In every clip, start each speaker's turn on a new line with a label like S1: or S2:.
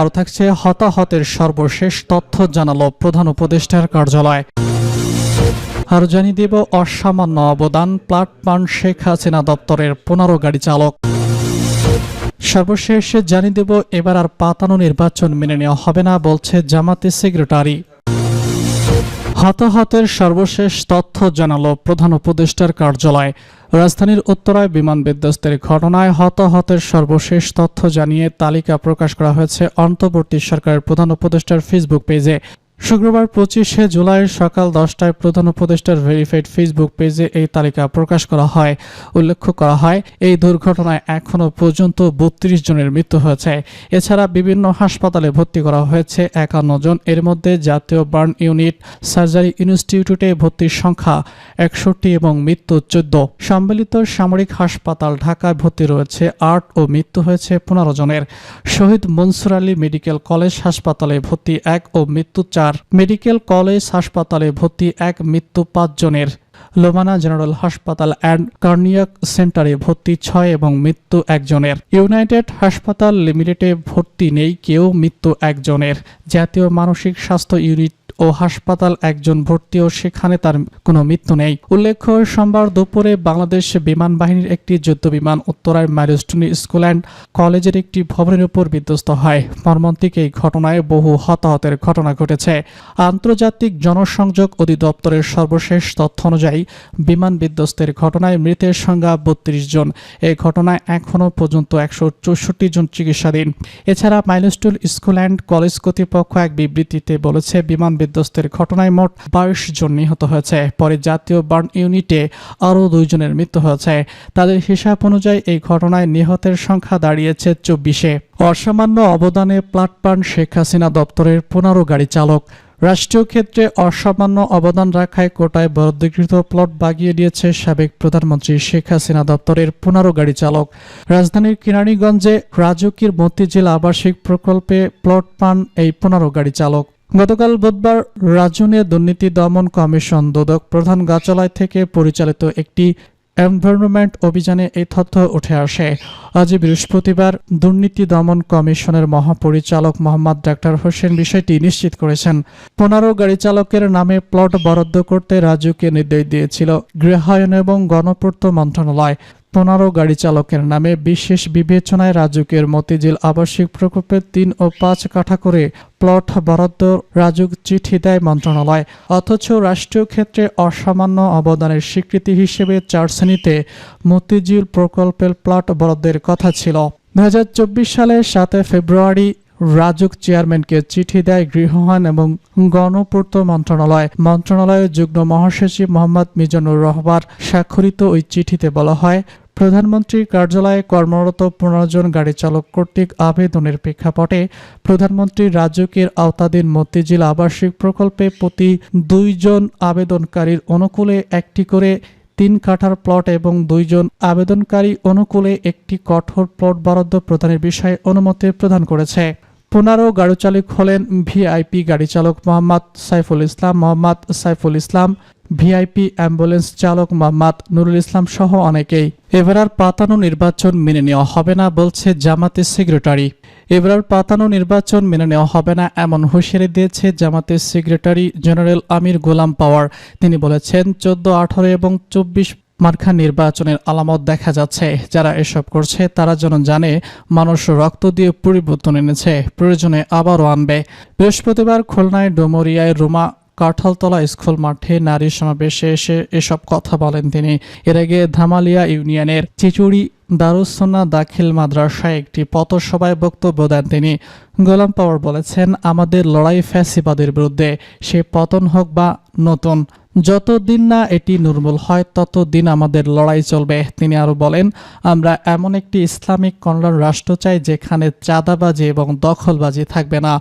S1: আরও থাকছে হতাহতের সর্বশেষ তথ্য জানালো প্রধান উপদেষ্টার কার্যালয়। আর জানিয়ে দেব, অসামান্য অবদান প্লাটপান শেখ হাসিনা দপ্তরের পনেরো গাড়ি চালক। সর্বশেষ জানিয়ে দেব, এবার আর পাতানো নির্বাচন মেনে নেওয়া হবে না বলছে জামাতে সেক্রেটারি। হতাহতের সর্বশেষ তথ্য জানালো প্রধান উপদেষ্টার কার্যালয়। রাজধানীর উত্তরায় বিমান বিধ্বস্তের ঘটনায় হতাহতের সর্বশেষ তথ্য জানিয়ে তালিকা প্রকাশ করা হয়েছে অন্তর্বর্তী সরকারের প্রধান উপদেষ্টার ফেসবুক পেজে। শুক্রবার পঁচিশে জুলাই সকাল দশটায় প্রধান উপদেষ্টার ভেরিফাইড ফেসবুক পেজে এই তালিকা প্রকাশ করা হয়। উল্লেখ করা হয়, এই দুর্ঘটনায় এখনও পর্যন্ত বত্রিশ জনের মৃত্যু হয়েছে। এছাড়া বিভিন্ন হাসপাতালে ভর্তি করা হয়েছে একান্ন জন। এর মধ্যে জাতীয় বার্ন ইউনিট, সার্জারি ইনস্টিটিউটে ভর্তির সংখ্যা একষট্টি এবং মৃত্যু চোদ্দ। সম্মিলিত সামরিক হাসপাতাল ঢাকায় ভর্তি রয়েছে আট ও মৃত্যু হয়েছে পনেরো জনের। শহীদ মনসুর আলী মেডিকেল কলেজ হাসপাতালে ভর্তি এক ও মৃত্যু চার। মেডিকেল কলেজ হাসপাতালে ভর্তি এক মৃত্যু পাঁচজনের। লোমানা জেনারেল হাসপাতাল অ্যান্ড কার্নিয়াক সেন্টারে ভর্তি ছয় এবং মৃত্যু একজনের। ইউনাইটেড হাসপাতাল লিমিটেডে ভর্তি নেই কেউ মৃত্যু একজনের। জাতীয় মানসিক স্বাস্থ্য ইউনিট ও হাসপাতাল একজন ভর্তি ও সেখানে তার কোনো মৃত্যু নেই। উল্লেখ্য, সোমবার দুপুরে বাংলাদেশ বিমান বাহিনীর একটি যুদ্ধ বিমান উত্তরায় ম্যারিস্টনি স্কুল অ্যান্ড কলেজের একটি ভবনের উপর বিধ্বস্ত হয়। মর্মান্তিক এই ঘটনায় বহু হতাহতের ঘটনা ঘটেছে। আন্তর্জাতিক জনসংযোগ অধিদপ্তরের সর্বশেষ তথ্য অনুযায়ী, বিমান বিধ্বস্তের ঘটনায় মৃতের সংখ্যা বত্রিশ জন। এই ঘটনায় এখনও পর্যন্ত একশো চৌষট্টি জন চিকিৎসাধীন। এছাড়া মাইলস্টুল স্কুল অ্যান্ড কলেজ কর্তৃপক্ষ এক বিবৃতিতে বলেছে, বিমান বিধ্বস্তের ঘটনায় মোট বাইশ জন নিহত হয়েছে। পরে জাতীয় বার্ন ইউনিটে আরও দুইজনের মৃত্যু হয়েছে। তাদের হিসাব অনুযায়ী এই ঘটনায় নিহতের সংখ্যা দাঁড়িয়েছে চব্বিশে। অসামান্য অবদানে প্লাটপান শেখ হাসিনা দপ্তরের পনেরো গাড়ি চালক। রাষ্ট্রীয় ক্ষেত্রে অসামান্য অবদান রাখায় কোটায় বরাদ্দকৃত প্লট বাগিয়ে দিয়েছে সাবেক প্রধানমন্ত্রী শেখ হাসিনা দপ্তরের পনেরো গাড়ি চালক। রাজধানীর কিরানীগঞ্জে রাজকীর মতিঝিল আবাসিক প্রকল্পে প্লট পান এই পনেরো গাড়ি চালক। গতকাল বুধবার রাজনে দুর্নীতি দমন কমিশন দুদক প্রধান গাছালয় থেকে পরিচালিত একটি এনভায়রনমেন্ট অভিযানে এই তথ্য উঠে আসে। আজ বৃহস্পতিবার দুর্নীতি দমন কমিশনের মহাপরিচালক মোহাম্মদ ডাক্তার হোসেন বিষয়টি নিশ্চিত করেছেন। পনেরো গাড়ি চালকের নামে প্লট বরাদ্দ করতে রাজুকে নির্দেশ দিয়েছিল গৃহায়ন এবং গণপূর্ত মন্ত্রণালয়। পনেরো গাড়ি চালকের নামে বিশেষ বিবেচনায় রাজুকের মতিঝিল আবাসিক প্রকল্পের তিন ও পাঁচ কাঠা করে প্লট বরাদ্দ রাজুক চিঠি দেয় মন্ত্রণালয়। অথচ রাষ্ট্রীয় ক্ষেত্রে অসামান্য অবদানের স্বীকৃতি হিসেবে চার শ্রেণীতে মতিঝিল প্রকল্পের প্লট বরাদ্দের কথা ছিল। দু সালে সাতে ফেব্রুয়ারি রাজুক চেয়ারম্যানকে চিঠি দেয় গৃহায়ন এবং গণপূর্ত মন্ত্রণালয়। মন্ত্রণালয়ের যুগ্ম মহাসচিব মোহাম্মদ মিজানুর রহমান স্বাক্ষরিত ওই চিঠিতে বলা হয় প্রধানমন্ত্রীর কার্যালয়ে কর্মরত পনেরো জন গাড়ি চালক কর্তৃক আবেদনের প্রেক্ষাপটে প্রধানমন্ত্রী রাজুকের আওতাধীন মতিঝিল আবাসিক প্রকল্পে প্রতি দুইজন আবেদনকারীর অনুকূলে একটি করে তিন কাঠার প্লট এবং দুইজন আবেদনকারী অনুকূলে একটি কঠোর প্লট বরাদ্দ প্রদানের বিষয়ে অনুমতি প্রদান করেছে। পনেরো গাড়ি চালক হলেন ভিআইপি গাড়ি চালক মোহাম্মদ সাইফুল ইসলাম, মোহাম্মদ সাইফুল ইসলাম ভিআইপি অ্যাম্বুলেন্স চালক মোহাম্মদ নুরুল ইসলাম সহ অনেকেই। এবার আর পাতানো নির্বাচন মেনে নেওয়া হবে না বলছে জামাতের সেক্রেটারি। এবার পাতানো নির্বাচন মেনে নেওয়া হবে না এমন হুঁশিয়ারি দিয়েছে জামাতের সেক্রেটারি জেনারেল আমির গোলাম পাওয়ার। তিনি বলেছেন, চোদ্দ, আঠারো এবং চব্বিশ মার্কা নির্বাচনের আলামত দেখা যাচ্ছে। যারা এসব করছে, তারা যেন জানে, মানুষ রক্ত দিয়ে পরিবর্তন এনেছে, প্রয়োজনে আবারও আনবে। বৃহস্পতিবার খুলনায় ডোমরিয়ায় রোমা কাঁঠালতলা স্কুল মাঠে নারী সমাবেশে এসে এসব কথা বলেন তিনি। এর আগে ধামালিয়া ইউনিয়নের চিচুড়ি দারুসোনা দাখিল মাদ্রাসায় একটি পথসভায় বক্তব্য দেন তিনি। গোলাম পাওয়ার বলেছেন, আমাদের লড়াই ফ্যাসিবাদের বিরুদ্ধে, সে পতন হোক বা নতুন, যতদিন না এটি নির্মূল হয়, ততদিন আমাদের লড়াই চলবে। তিনি আরও বলেন, আমরা এমন একটি ইসলামিক কল্যাণ রাষ্ট্র চাই যেখানে চাঁদাবাজি এবং দখলবাজি থাকবে না।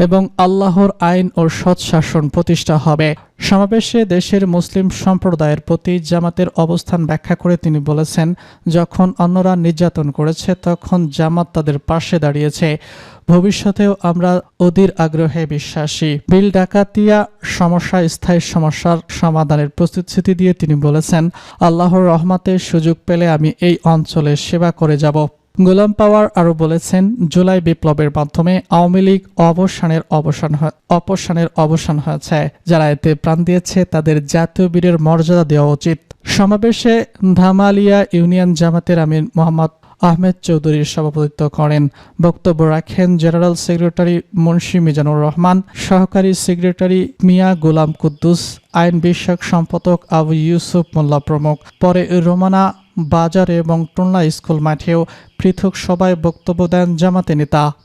S1: এবং আল্লাহর আইন ও সৎ শাসন প্রতিষ্ঠা হবে। সমাবেশে দেশের মুসলিম সম্প্রদায়ের প্রতি জামাতের অবস্থান ব্যাখ্যা করে তিনি বলেছেন, যখন অন্যরা নির্যাতন করেছে, তখন জামাত তাদের পাশে দাঁড়িয়েছে। ভবিষ্যতেও আমরা অধীর আগ্রহে বিশ্বাসী। বিল ডাকাতিয়া সমস্যা, স্থায়ী সমস্যার সমাধানের প্রতিশ্রুতি দিয়ে তিনি বলেছেন, আল্লাহর রহমাতের সুযোগ পেলে আমি এই অঞ্চলে সেবা করে যাব। গোলাম পাওয়ার আরও বলেছেন, জুলাই বিপ্লবের মাধ্যমে আওয়ামী লীগ অবসানের অবসান অপসানের অবসান হয়েছে। যারা এতে প্রাণ দিয়েছে, তাদের জাতীয় বীরের মর্যাদা দেওয়া উচিত। সমাবেশে ধামালিয়া ইউনিয়ন জামাতের আমির মোহাম্মদ আহমেদ চৌধুরীর সভাপতিত্ব করেন। বক্তব্য রাখেন জেনারেল সেক্রেটারি মুন্সি মিজানুর রহমান, সহকারী সেক্রেটারি মিয়া গোলাম কুদ্দুস, আইন বিষয়ক সম্পাদক আবু ইউসুফ মোল্লা প্রমুখ। পরে রোমানা বাজার এবং টুনলা স্কুল মাঠেও পৃথক সভায় বক্তব্য দেন জামাতে নেতা।